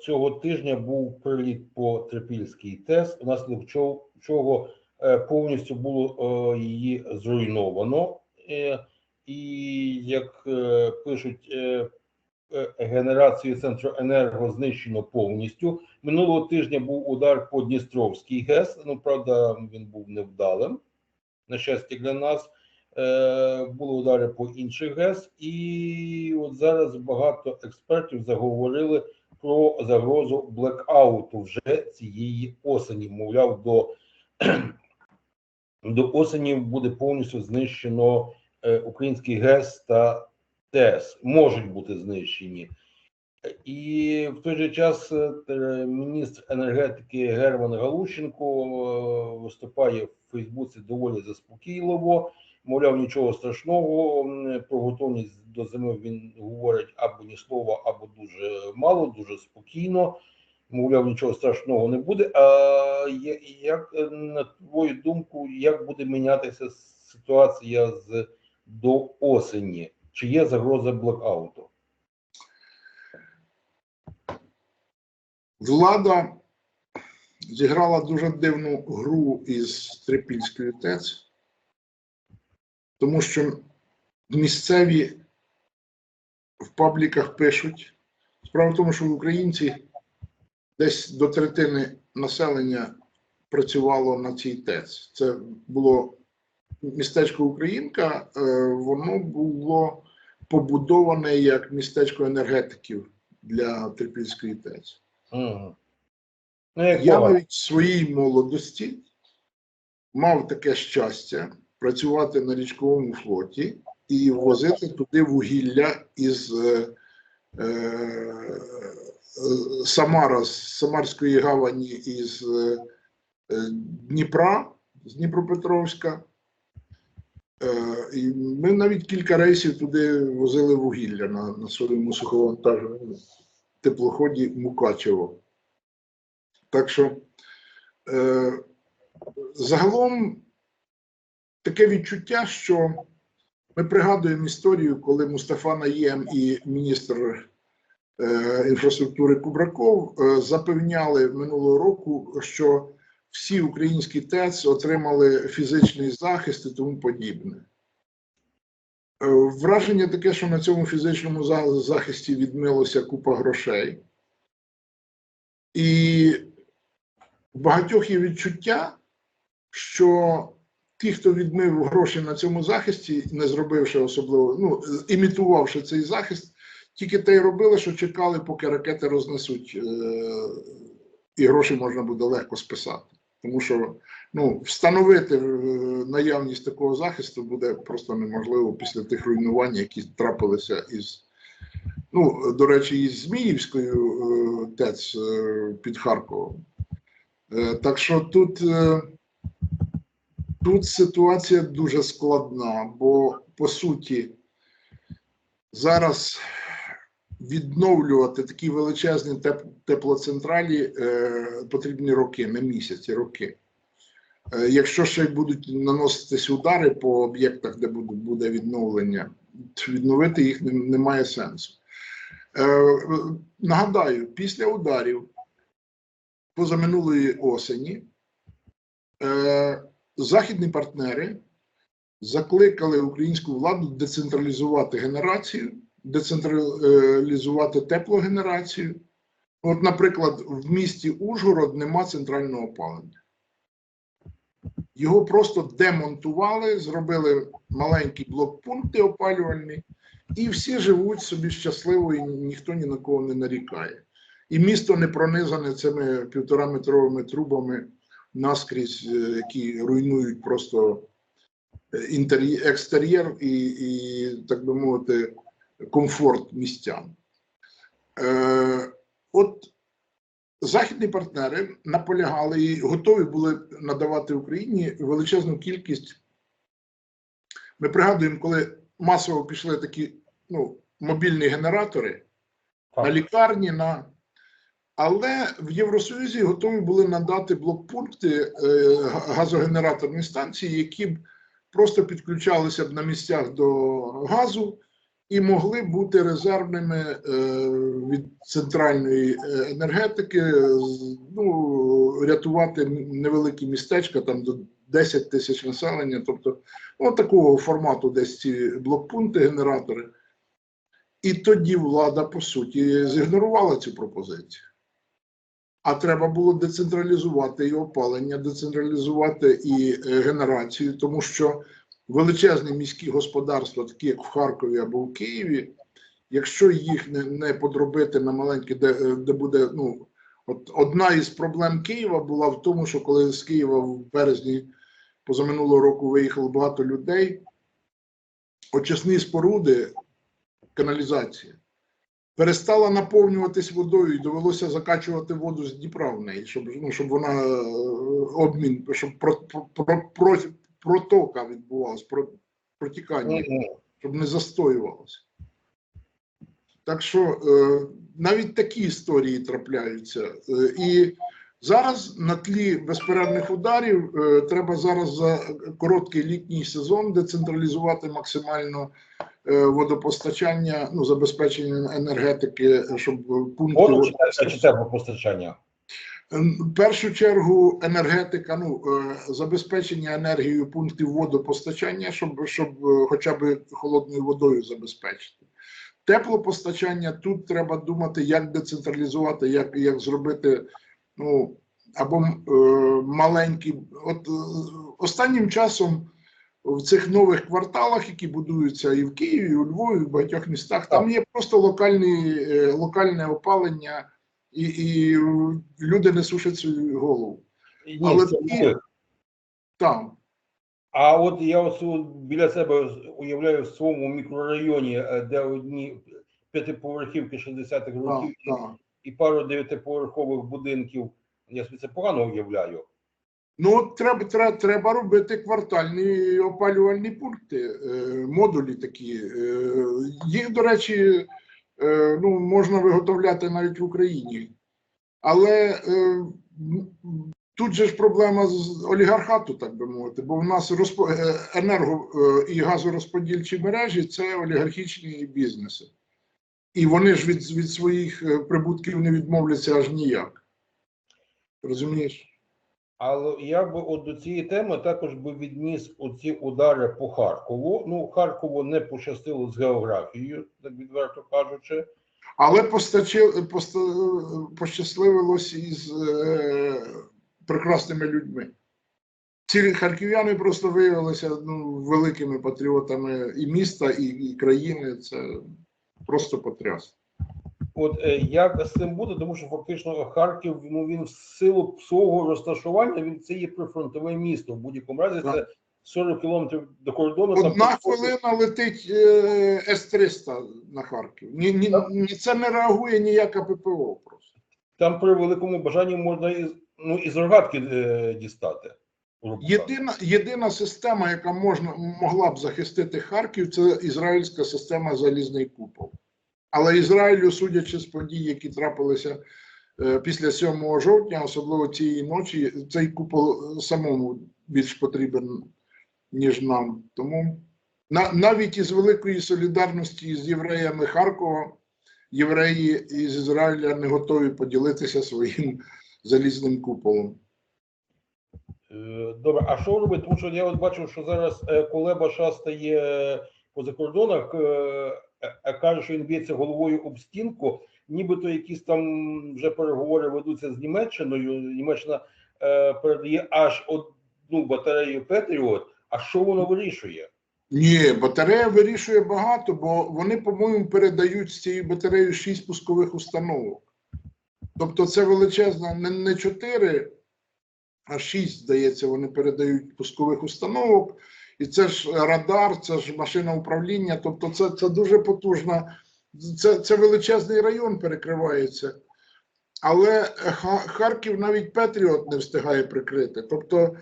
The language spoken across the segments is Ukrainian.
цього тижня був приліт по Трипільській ТЕС, внаслідок чого, чого е, повністю було е, її зруйновано. Е, І як пишуть, генерацію центру енерго знищено повністю. Минулого тижня був удар по Дністровській ГЕС. Ну правда, він був невдалим. На щастя для нас. Були удари по інших ГЕС, і от зараз багато експертів заговорили про загрозу блекауту вже цієї осені. Мовляв, до, до осені буде повністю знищено е, український ГЕС та ТЕС. Можуть бути знищені. І в той же час е, міністр енергетики Герман Галущенко е, виступає в Фейсбуці доволі заспокійливо. Мовляв, нічого страшного. Про готовність до зими він говорить або ні слова, або дуже мало, дуже спокійно. Мовляв, нічого страшного не буде. А як е, на твою думку, як буде мінятися ситуація з до осені? Чи є загроза блокауту? Влада зіграла дуже дивну гру із Трипільською ТЕЦ, тому що місцеві пабліках пишуть. Справа в тому, що українці десь до третини населення працювало на цій ТЕЦ. Це було містечко Українка, е, воно було побудоване як містечко енергетиків для Трипільської ТЕЦ. Мгм. Ну, Я навіть в своїй молодості мав таке щастя працювати на річковому флоті і возити туди вугілля із е, е, Самара, з Самарської гавані із е, Дніпра, з Дніпропетровська. Е, і ми навіть кілька рейсів туди возили вугілля на, на своєму суховантаженому теплоході Мукачево. Так що е, загалом таке відчуття, що ми пригадуємо історію, коли Мустафа Наєм і міністр е, інфраструктури Кубраков е, запевняли минулого року, що всі українські ТЕЦ отримали фізичний захист і тому подібне. Е, Враження таке, що на цьому фізичному захисті відмилося купа грошей. І в багатьох є відчуття, що ті, хто відмив гроші на цьому захисті, не зробивши особливо, ну, імітувавши цей захист, тільки те й робили, що чекали, поки ракети рознесуть, е, і гроші можна буде легко списати. Тому що ну, встановити е, наявність такого захисту буде просто неможливо після тих руйнувань, які трапилися із. Ну, до речі, із Зміївською е, ТЕЦ під Харковом. Так що тут, тут ситуація дуже складна, бо по суті зараз відновлювати такі величезні теплоцентралі е, потрібні роки, не місяці, роки. Е, Якщо ще будуть наноситись удари по об'єктах, де буде, відновлення, відновити їх не- немає сенсу. Е, Нагадаю, після ударів позаминулої осені е, західні партнери закликали українську владу децентралізувати генерацію, децентралізувати теплогенерацію. От, наприклад, в місті Ужгород нема центрального опалення. Його просто демонтували, зробили маленькі блокпункти опалювальні, і всі живуть собі щасливо, і ніхто ні на кого не нарікає. І місто не пронизане цими півтораметровими трубами наскрізь, е, які руйнують просто е, інтер'є- екстер'єр і, і, так би мовити, комфорт містян. Е, от західні партнери наполягали і готові були надавати Україні величезну кількість. Ми пригадуємо, коли масово пішли такі ну, мобільні генератори Так. на лікарні, на але в Євросоюзі готові були надати блокпункти е, газогенераторні станції, які б просто підключалися б на місцях до газу і могли бути резервними е, від центральної е, енергетики, ну, рятувати невеликі містечка там до 10 тисяч населення, тобто ну, такого формату десь ці блокпункти, генератори. І тоді влада, по суті, зігнорувала цю пропозицію. А треба було децентралізувати і опалення, децентралізувати і е, генерацію, тому що величезні міські господарства, такі як в Харкові або в Києві, якщо їх не, не подробити на маленькі, де, е, де буде, ну, от одна із проблем Києва була в тому, що коли з Києва в березні позаминулого року виїхало багато людей, очисні споруди, каналізація, перестала наповнюватись водою і довелося закачувати воду з Дніпра в неї, щоб, ну, щоб вона е, обмін, щоб про, про, про, протока відбувалась, про, протікання, щоб не застоювалося. Так що е, навіть такі історії трапляються. Е, і зараз на тлі безперервних ударів е, треба зараз за короткий літній сезон децентралізувати максимально водопостачання, ну, забезпечення енергетики, щоб пункти. Воду чи, теплопостачання? В першу чергу енергетика, ну е, забезпечення енергією пунктів водопостачання, щоб, щоб е, хоча б холодною водою забезпечити. Теплопостачання тут треба думати, як децентралізувати, як, як зробити ну, або е, маленькі. От е, останнім часом в цих нових кварталах, які будуються і в Києві, і у Львові, і в багатьох містах, там є просто локальні, е, локальне опалення і, і люди не сушать свою голову. Ні, Але ті- Там А от я ось біля себе уявляю в своєму мікрорайоні, е, де одні п'ятиповерхівки 60-х так, років так. і пару дев'ятиповерхових будинків. Я собі це погано уявляю. Ну треба, треба, треба робити квартальні опалювальні пункти, е, модулі такі. Е, їх, до речі, е, ну, можна виготовляти навіть в Україні. Але тут же ж проблема з олігархату, так би мовити, бо в нас розпо... е, енерго і газорозподільчі мережі це олігархічні бізнеси. І вони ж від, від своїх прибутків не відмовляться аж ніяк. Розумієш? Але я би от до цієї теми також би відніс оці удари по Харкову. Ну, Харкову не пощастило з географією, так відверто кажучи. Але постачи, поста, пощасливилось із е, прекрасними людьми. Ці харків'яни просто виявилися ну, великими патріотами і міста, і, і країни. Це просто потряс. От е, як з цим буде, тому що фактично Харків, ну він в силу свого розташування, він це є прифронтове місто. В будь-якому разі це 40 кілометрів до кордону. там Одна просто- хвилина летить е, С-300 на Харків. Ні, ні, ні, це не реагує ніяка ППО просто. Там при великому бажанні можна із, ну, із рогатки е, дістати. Єдина, єдина система, яка можна могла б захистити Харків, це ізраїльська система залізний купол. Але Ізраїлю, судячи з подій, які трапилися е, після 7 жовтня, особливо цієї ночі, цей купол самому більш потрібен, ніж нам. Тому на, навіть із великої солідарності з євреями Харкова, євреї із Ізраїля не готові поділитися своїм залізним куполом. Е, Добре, а що робити? Тому що я от бачив, що зараз е, Кулеба шастає по закордонах, каже, що він б'ється головою об стінку, нібито якісь там вже переговори ведуться з Німеччиною. Німеччина е, передає аж одну батарею Петріот. А що воно вирішує? Ні, батарея вирішує багато, бо вони, по-моєму, передають з цією батареєю 6 пускових установок. Тобто це величезна, не, не 4, а 6, здається, вони передають пускових установок. І це ж радар, це ж машина управління. Тобто, це, це дуже потужна, це, це величезний район перекривається. Але Харків навіть Петріот не встигає прикрити. Тобто,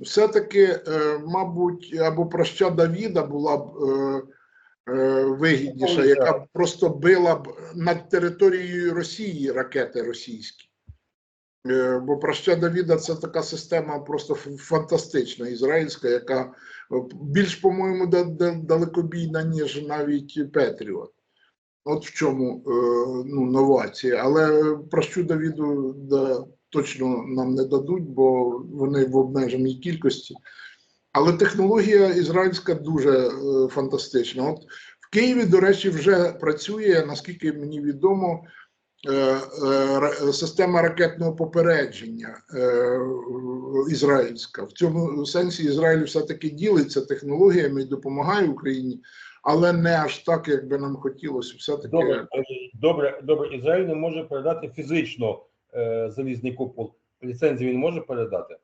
все-таки, е, мабуть, або проща Давіда була б е, е, вигідніша, яка б просто била б над територією Росії ракети російські. Е, Бо проща Давіда це така система просто фантастична, ізраїльська, яка е, більш, по-моєму, да- да- далекобійна, ніж навіть Петріот. От в чому е, ну, новація. Але прощу Давіду да, точно нам не дадуть, бо вони в обмеженій кількості. Але технологія ізраїльська дуже фантастична. От в Києві, до речі, вже працює, наскільки мені відомо, система ракетного попередження е, ізраїльська. В цьому сенсі Ізраїль все-таки ділиться технологіями і допомагає Україні, але не аж так, як би нам хотілося. Все-таки Добре, е, добре, добре. Ізраїль не може передати фізично е, залізний купол. Ліцензію він може передати.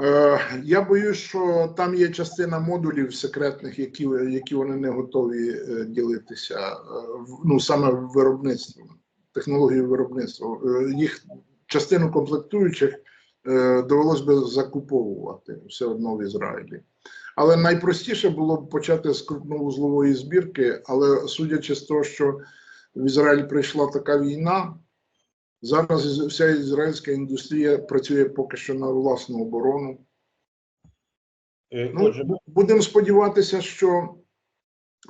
Е, Я боюсь, що там є частина модулів секретних, які, які вони не готові е, ділитися. е, Ну саме виробництвом, технологією виробництва. Їх частину комплектуючих довелось би закуповувати все одно в Ізраїлі. Але найпростіше було б почати з крупновузлової збірки, але судячи з того, що в Ізраїль прийшла така війна, Зараз вся ізраїльська індустрія працює поки що на власну оборону. Е, Ну, будемо сподіватися, що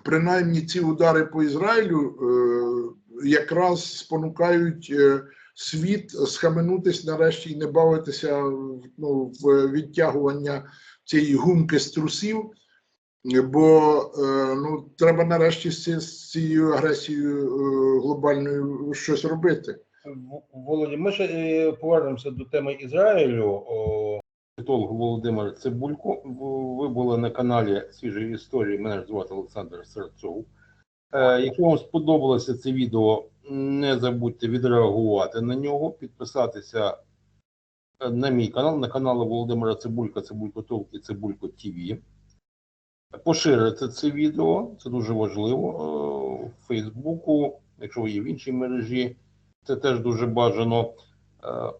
принаймні ці удари по Ізраїлю е, якраз спонукають е, світ схаменутись нарешті і не бавитися ну, в відтягування цієї гумки з трусів. Бо е, ну, треба нарешті з цією агресією е, глобальною щось робити. Володі, ми ще е, повернемося до теми Ізраїлю. Політолог Володимир Цибулько. Ви були на каналі Свіжої історії. Мене звати Олександр Серцов. Е, Якщо вам сподобалося це відео, не забудьте відреагувати на нього, підписатися е, на мій канал, на канал Володимира Цибулька, Цибулько Толк і Цибулько ТВ. Поширити це відео, це дуже важливо. В Фейсбуку, якщо ви є в іншій мережі, це теж дуже бажано. Е,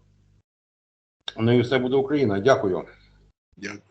Ну і все буде Україна. Дякую. Дякую.